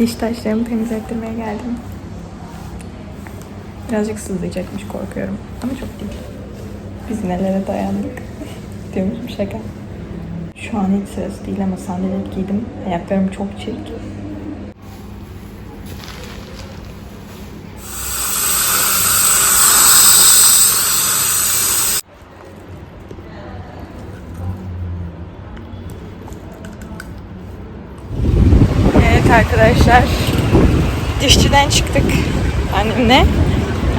Diş taşlarımı temizlettirmeye geldim. Birazcık sızlayacakmış korkuyorum. Ama çok değil. Biz nelere dayandık. Diyormuşum şaka. Şu an hiç sırası değil ama sandalet giydim. Ayaklarım çok çirkin. Evet arkadaşlar. Dişçiden çıktık annemle.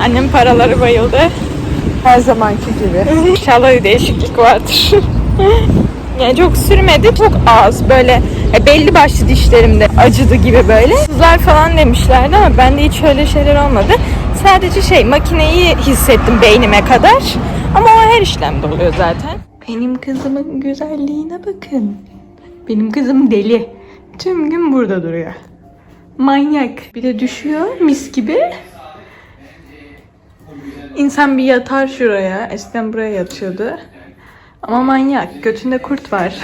Annem paraları bayıldı. Her zamanki gibi. İnşallah bir değişiklik vardır. yani çok sürmedi. Çok az böyle e, belli başlı dişlerimde acıdı gibi böyle. Sızlar falan demişlerdi ama bende hiç öyle şeyler olmadı. Sadece şey makineyi hissettim beynime kadar. Ama o her işlemde oluyor zaten. Benim kızımın güzelliğine bakın. Benim kızım deli. Tüm gün burada duruyor. Manyak. Bir de düşüyor mis gibi. İnsan bir yatar şuraya. Eskiden buraya yatıyordu. Ama manyak. Götünde kurt var.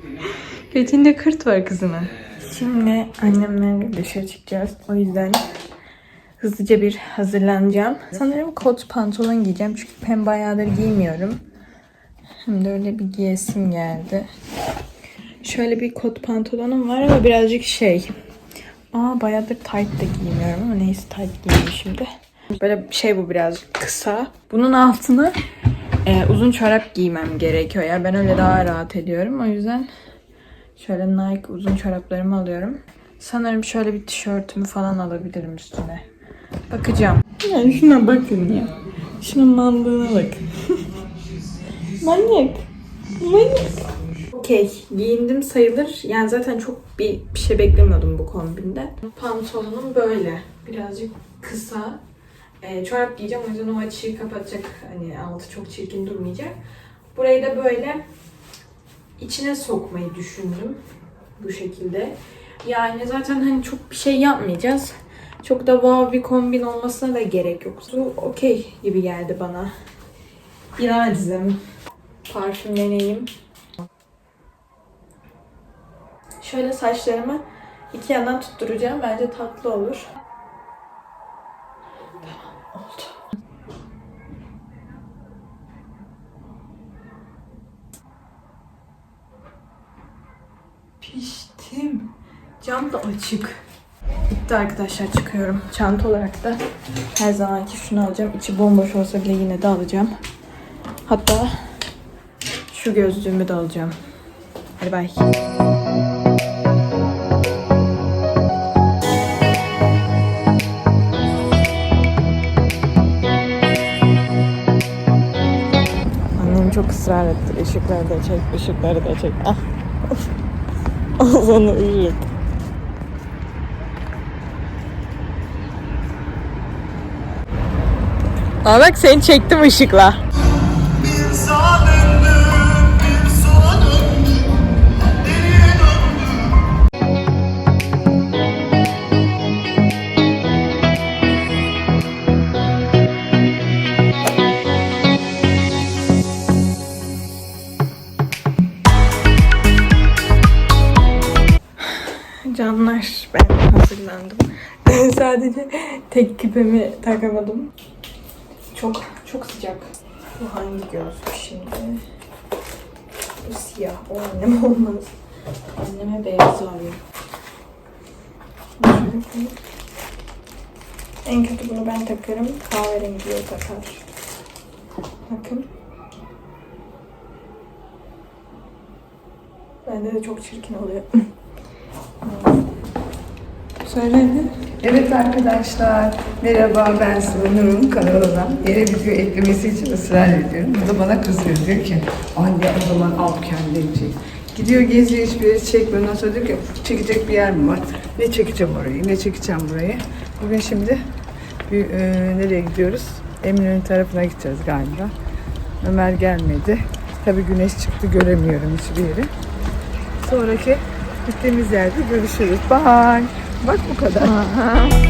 Götünde kurt var kızımın. Şimdi annemlerle dışarı çıkacağız. O yüzden hızlıca bir hazırlanacağım. Sanırım kot pantolon giyeceğim. Çünkü ben bayağıdır giymiyorum. Hem de öyle bir giyesim geldi. Şöyle bir kot pantolonum var ama birazcık şey. Aa bayağıdır tight da giymiyorum ama neyse tight giyeyim şimdi. Böyle şey bu birazcık kısa. Bunun altına e, uzun çorap giymem gerekiyor ya. Ben öyle daha rahat ediyorum. O yüzden şöyle Nike uzun çoraplarımı alıyorum. Sanırım şöyle bir tişörtümü falan alabilirim üstüne. Bakacağım. Yani şuna bakın ya. Şunun mallığına bak. Manyak. Manyak. Okey. Giyindim sayılır. Yani zaten çok bir, bir şey beklemiyordum bu kombinde. Pantolonum böyle. Birazcık kısa. Ee, çorap giyeceğim. O yüzden o açıyı kapatacak. Hani altı çok çirkin durmayacak. Burayı da böyle içine sokmayı düşündüm. Bu şekilde. Yani zaten hani çok bir şey yapmayacağız. Çok da wow bir kombin olmasına da gerek yok. Bu okey gibi geldi bana. Birazcım parfümleneyim. Şöyle saçlarımı iki yandan tutturacağım. Bence tatlı olur. Tamam oldu. Piştim. Cam da açık. Bitti arkadaşlar çıkıyorum. Çanta olarak da her zamanki şunu alacağım. İçi bomboş olsa bile yine de alacağım. Hatta şu gözlüğümü de alacağım. Hadi bay. Israr etti. Işıkları da çek, ışıkları da çek. Ah. Al sana ışık. Aa bak seni çektim ışıkla. Canlar ben hazırlandım. Sadece tek küpemi takamadım. Çok çok sıcak. Bu hangi gözlük şimdi? Bu siyah. O annem olmaz. Anneme beyaz koyayım. En kötü bunu ben takarım. Kahverengi o takar. Bakın. Bende de çok çirkin oluyor. Söyle hadi. Evet arkadaşlar, merhaba ben Sıla Nur'un kanalına yeni video eklemesi için ısrar ediyorum. Bu da bana kızıyor diyor ki, anne o zaman al kendin. Gidiyor geziyor hiçbir yeri çekmiyor. Ondan sonra diyor ki çekecek bir yer mi var? Ne çekeceğim orayı, ne çekeceğim burayı. Bugün şimdi bir, e, nereye gidiyoruz? Eminönü tarafına gideceğiz galiba. Ömer gelmedi. Tabii güneş çıktı göremiyorum hiçbir yeri. Sonraki gittiğimiz yerde görüşürüz. Bye. Bak bu kadar. Arkadaşlar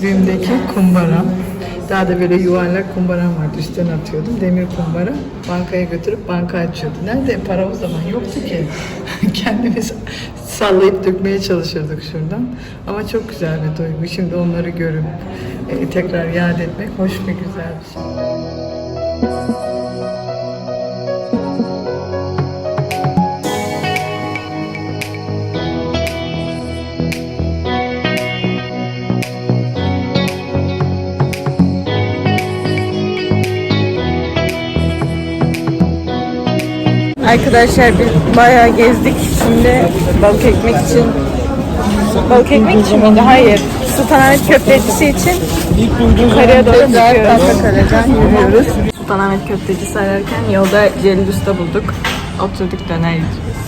küçüklüğümdeki kumbaram. Daha da böyle yuvarlak kumbaram vardı. Üstten atıyordum. Demir kumbara. Bankaya götürüp banka açıyordu. Nerede para o zaman yoktu ki. Kendimiz sallayıp dökmeye çalışırdık şuradan. Ama çok güzel bir duygu. Şimdi onları görüp e, tekrar yad etmek hoş ve güzel bir şey. Arkadaşlar biz bayağı gezdik. Şimdi balık ekmek için balık ekmek için miydi? Hayır. Sultanahmet köftecisi için yukarıya doğru. Kaleden yürüyoruz. Sultanahmet köftecisi ararken yolda Celil Usta bulduk. Oturduk döner yiyeceğiz.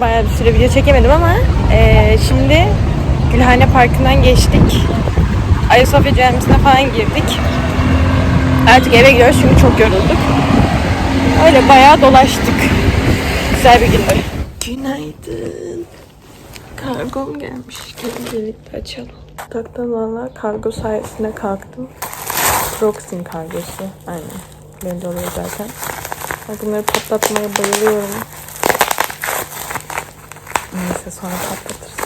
Bayağı bir süre video çekemedim ama eee, şimdi Gülhane Parkı'ndan geçtik. Ayasofya Camisi'ne falan girdik. Artık eve gidiyoruz çünkü çok yorulduk. Öyle bayağı dolaştık. Güzel bir gündü. Günaydın. Kargom gelmiş. Gelin birlikte açalım. Taktan valla kargo sayesinde kalktım. Proxin kargosu. Aynen. Belli oluyor zaten. Bunları patlatmaya bayılıyorum. Neyse sonra patlatırız.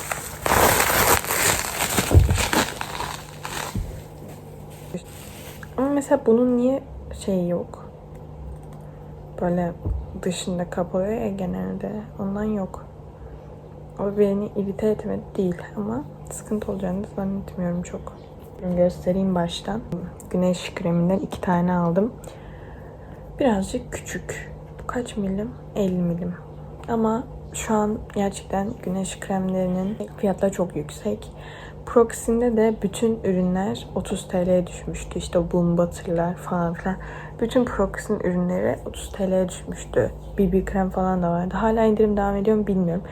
Ama mesela bunun niye şeyi yok? Böyle dışında kapalı ya genelde. Ondan yok. O beni irite etmedi değil ama sıkıntı olacağını zannetmiyorum çok. Göstereyim baştan. Güneş kreminden iki tane aldım. Birazcık küçük. Bu kaç milim? 50 milim. Ama şu an gerçekten güneş kremlerinin fiyatları çok yüksek. Proxim'de de bütün ürünler 30 TL'ye düşmüştü. İşte Boom Butter'lar falan filan. Bütün Proxim ürünleri 30 TL'ye düşmüştü. BB krem falan da vardı. Hala indirim devam ediyor mu bilmiyorum.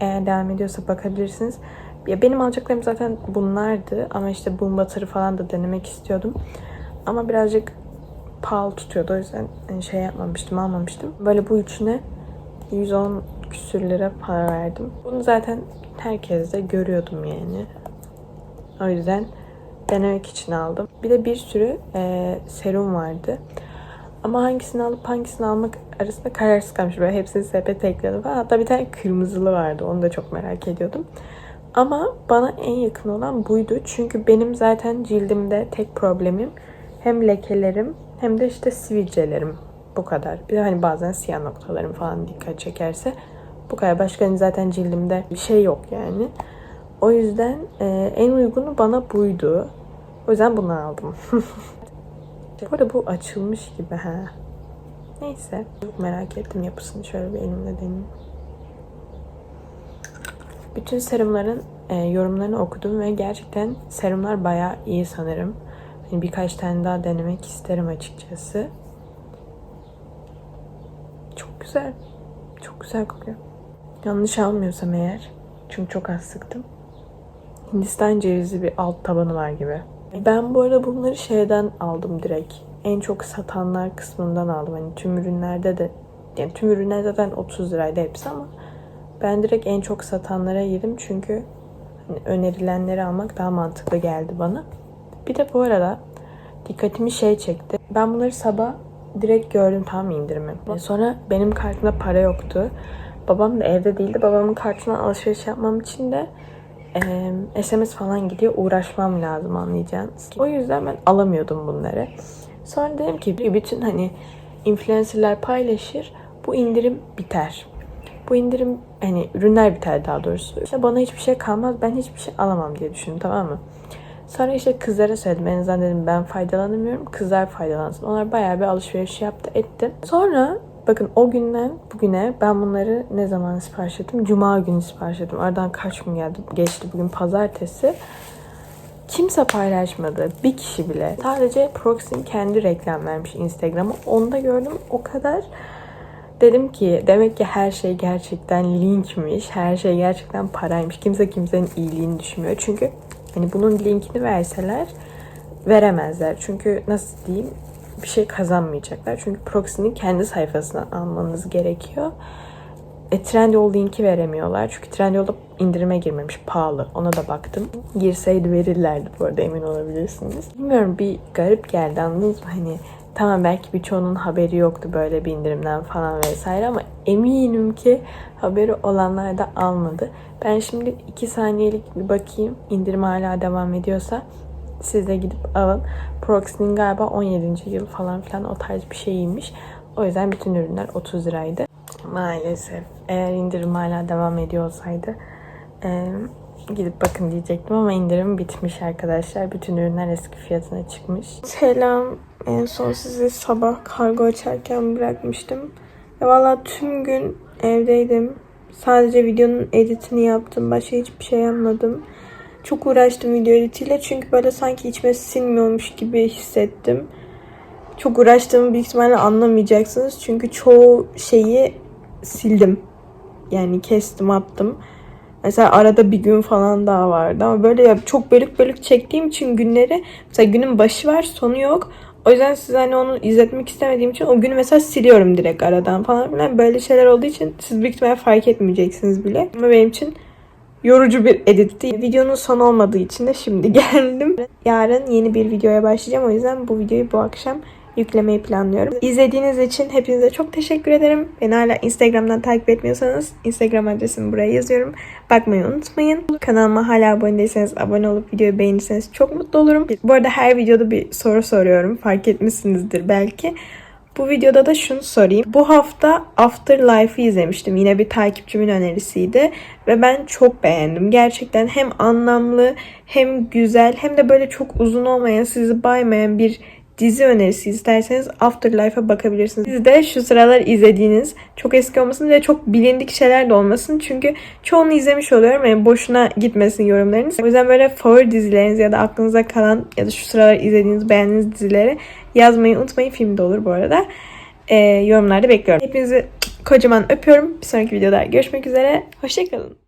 Eğer devam ediyorsa bakabilirsiniz. Ya benim alacaklarım zaten bunlardı ama işte Boom Butter'ı falan da denemek istiyordum. Ama birazcık pahalı tutuyordu o yüzden hani şey yapmamıştım, almamıştım. Böyle bu üçüne 110 küsür lira para verdim. Bunu zaten herkes de görüyordum yani. O yüzden denemek için aldım. Bir de bir sürü e, serum vardı. Ama hangisini alıp hangisini almak arasında kararsız kalmış. Böyle hepsini sepete ekledim falan. Hatta bir tane kırmızılı vardı. Onu da çok merak ediyordum. Ama bana en yakın olan buydu. Çünkü benim zaten cildimde tek problemim hem lekelerim hem de işte sivilcelerim. Bu kadar. Bir de hani bazen siyah noktalarım falan dikkat çekerse bu kadar. Başka zaten cildimde bir şey yok yani. O yüzden e, en uygunu bana buydu. O yüzden bunu aldım. bu arada bu açılmış gibi ha. Neyse. Çok merak ettim yapısını. Şöyle bir elimle deneyeyim. Bütün serumların e, yorumlarını okudum ve gerçekten serumlar bayağı iyi sanırım. Hani birkaç tane daha denemek isterim açıkçası. Çok güzel. Çok güzel kokuyor. Yanlış almıyorsam eğer. Çünkü çok az sıktım. Hindistan cevizi bir alt tabanı var gibi. Ben bu arada bunları şeyden aldım direkt. En çok satanlar kısmından aldım. Hani tüm ürünlerde de yani tüm ürünler zaten 30 liraydı hepsi ama ben direkt en çok satanlara girdim çünkü hani önerilenleri almak daha mantıklı geldi bana. Bir de bu arada dikkatimi şey çekti. Ben bunları sabah direkt gördüm tam indirimi. Sonra benim kartımda para yoktu. Babam da evde değildi. Babamın kartından alışveriş yapmam için de e, SMS falan gidiyor. Uğraşmam lazım anlayacağınız. O yüzden ben alamıyordum bunları. Sonra dedim ki bütün hani influencerlar paylaşır. Bu indirim biter. Bu indirim hani ürünler biter daha doğrusu. İşte bana hiçbir şey kalmaz. Ben hiçbir şey alamam diye düşündüm tamam mı? Sonra işte kızlara söyledim. En azından dedim ben faydalanamıyorum. Kızlar faydalansın. Onlar bayağı bir alışveriş yaptı etti. Sonra bakın o günden bugüne ben bunları ne zaman sipariş ettim? Cuma günü sipariş ettim. Aradan kaç gün geldi? Geçti bugün pazartesi. Kimse paylaşmadı. Bir kişi bile. Sadece Proxim kendi reklam vermiş Instagram'a. Onu da gördüm. O kadar dedim ki demek ki her şey gerçekten linkmiş. Her şey gerçekten paraymış. Kimse kimsenin iyiliğini düşünmüyor. Çünkü hani bunun linkini verseler veremezler. Çünkü nasıl diyeyim bir şey kazanmayacaklar. Çünkü proxy'nin kendi sayfasından almanız gerekiyor. E, Trendyol linki veremiyorlar. Çünkü Trendyol'da indirime girmemiş. Pahalı. Ona da baktım. Girseydi verirlerdi bu arada emin olabilirsiniz. Bilmiyorum bir garip geldi anladınız mı? Hani tamam belki birçoğunun haberi yoktu böyle bir indirimden falan vesaire ama eminim ki haberi olanlar da almadı. Ben şimdi 2 saniyelik bir bakayım indirim hala devam ediyorsa siz de gidip alın. Proxy'nin galiba 17. yıl falan filan o tarz bir şeyiymiş. O yüzden bütün ürünler 30 liraydı. Maalesef. Eğer indirim hala devam ediyor olsaydı eee, gidip bakın diyecektim ama indirim bitmiş arkadaşlar. Bütün ürünler eski fiyatına çıkmış. Selam. En son sizi sabah kargo açarken bırakmıştım. Ya valla tüm gün evdeydim. Sadece videonun editini yaptım. Başka hiçbir şey yapmadım. Çok uğraştım video editiyle çünkü böyle sanki içime sinmiyormuş gibi hissettim. Çok uğraştığımı büyük ihtimalle anlamayacaksınız. Çünkü çoğu şeyi sildim. Yani kestim attım. Mesela arada bir gün falan daha vardı ama böyle çok bölük bölük çektiğim için günleri mesela günün başı var sonu yok. O yüzden size hani onu izletmek istemediğim için o günü mesela siliyorum direkt aradan falan. Böyle şeyler olduğu için siz büyük ihtimalle fark etmeyeceksiniz bile. Ama benim için yorucu bir editti. Videonun son olmadığı için de şimdi geldim. Yarın yeni bir videoya başlayacağım. O yüzden bu videoyu bu akşam yüklemeyi planlıyorum. İzlediğiniz için hepinize çok teşekkür ederim. Beni hala Instagram'dan takip etmiyorsanız Instagram adresimi buraya yazıyorum. Bakmayı unutmayın. Kanalıma hala abone değilseniz abone olup videoyu beğenirseniz çok mutlu olurum. Bu arada her videoda bir soru soruyorum. Fark etmişsinizdir belki. Bu videoda da şunu sorayım. Bu hafta Afterlife'ı izlemiştim. Yine bir takipçimin önerisiydi. Ve ben çok beğendim. Gerçekten hem anlamlı hem güzel hem de böyle çok uzun olmayan sizi baymayan bir dizi önerisi isterseniz Afterlife'a bakabilirsiniz. Siz de şu sıralar izlediğiniz çok eski olmasın ve çok bilindik şeyler de olmasın. Çünkü çoğunu izlemiş oluyorum. Yani boşuna gitmesin yorumlarınız. O yüzden böyle favori dizileriniz ya da aklınıza kalan ya da şu sıralar izlediğiniz, beğendiğiniz dizileri yazmayı unutmayın. Film de olur bu arada. Ee, yorumlarda bekliyorum. Hepinizi kocaman öpüyorum. Bir sonraki videoda görüşmek üzere. Hoşçakalın.